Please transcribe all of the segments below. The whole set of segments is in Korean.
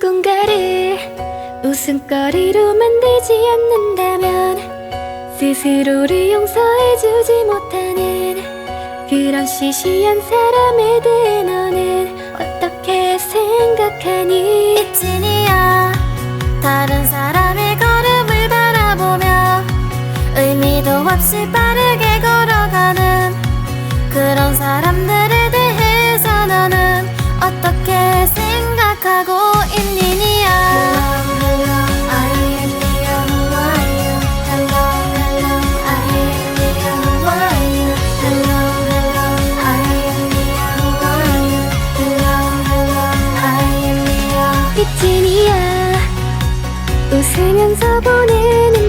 누군가를 웃음거리로 만들지 않는다면 스스로를 용서해주지 못하는 그런 시시한 사람에 대해 너는 어떻게 생각하니? 이진이야 다른 사람의 걸음을 바라보며 의미도 없이 빠르게 걸어가는 그런 사람들에 대해서 너는 어떻게 생각하고 진이야 웃으면서 보내는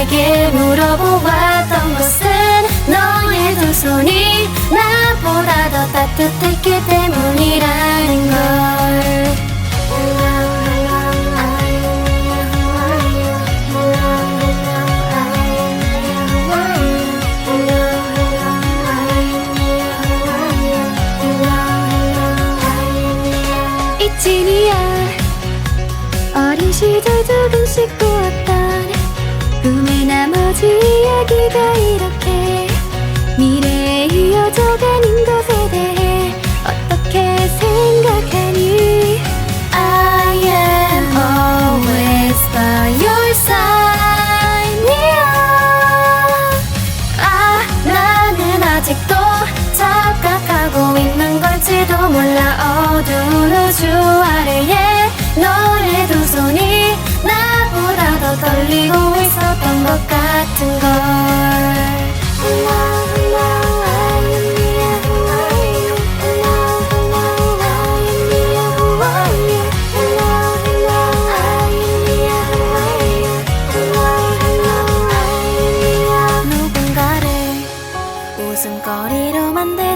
너에게 물어보았던 것은 너의 두 손이 나보다 더 따뜻했기 때문이라는 걸. 이진이야. 어린 시절 조금씩 꾸었던 나머지 이야기가 이렇게 미래에 이어져가는 것에 대해 어떻게 생각하니? I am always by your side. yeah. 아, 나는 아직도 착각하고 있는 걸지도 몰라 어두운 우주 아래에 너의 두 손이 나보다 더 떨리고 있었던 것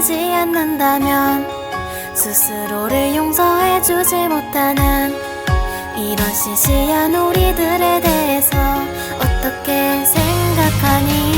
만들지 않는다면 스스로를 용서해주지 못하는 이런 시시한 우리들에 대해서 어떻게 생각하니?